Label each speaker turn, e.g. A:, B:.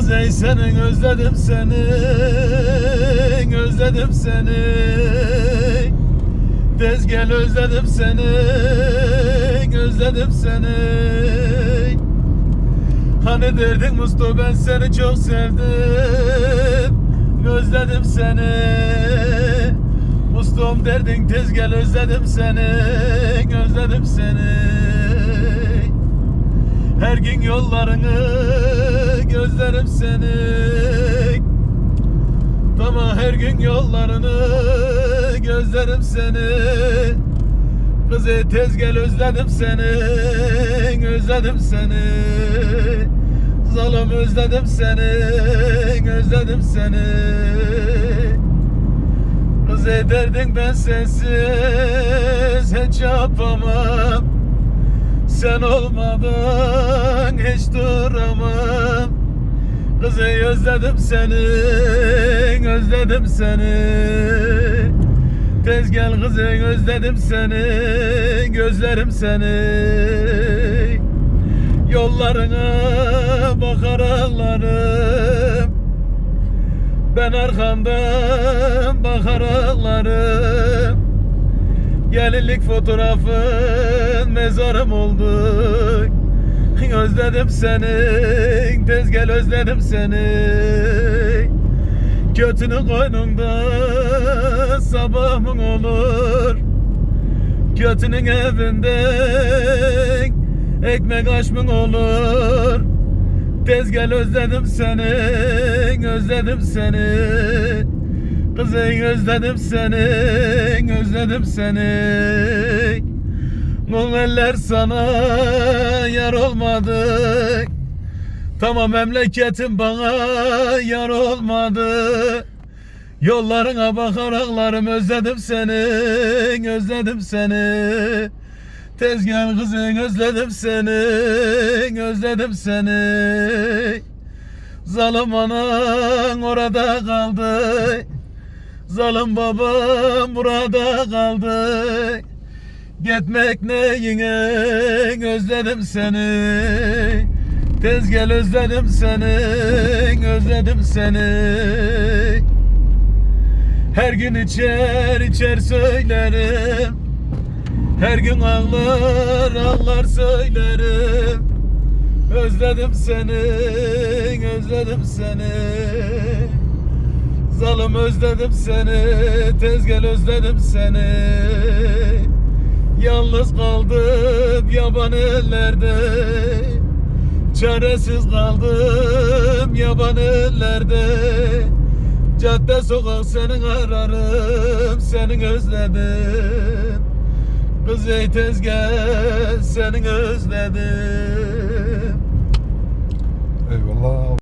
A: kız ey senin özledim seni Özledim seni. Tez gel özledim seni Özledim seni. Hani derdin Mustafa ben seni çok sevdim Özledim seni. Mustum derdin tez gel özledim seni Özledim seni. Her gün yollarını gözlerim seni. Tamam her gün yollarını gözlerim seni. Kız ey tez gel özledim seni. Özledim seni. Zalım özledim seni. Özledim seni. Kız ey derdin ben sensiz Hiç yapamam. Sen olmadan hiç duramam Kız ey özledim seni Özledim seni. Tez gel kız ey özledim seni Gözlerim seni. Yollarına bakar ağlarım Ben arkamdan bakar ağlarım Gelinlik fotoğrafın mezarım oldu Özledim seni. Tez gel özledim seni. Kötünün koynunda sabahın olur. Kötünün evinde ekmek aşmın olur. Tez gel özledim seni Özledim seni. Kız ey özledim seni Özledim seni. Bu eller sana yar olmadı Tamam memleketim bana yar olmadı. Yollarına bakar ağlarım özledim seni Özledim seni. Tez gel kızım özledim seni Özledim seni. Zalim anan orada kaldı. Zalim babam burada kaldı Gitmek neyine özledim seni. Tez gel özledim seni Özledim seni. Her gün içer içer söylerim. Her gün ağlar ağlar söylerim. Özledim seni Özledim seni. Zalım özledim seni Tez gel özledim seni Yalnız kaldım yaban ellerde. Çaresiz kaldım yaban ellerde. Cadde sokak senin ararım Senin özledim. Kız ey tez gel Senin özledim.
B: Eyvallah.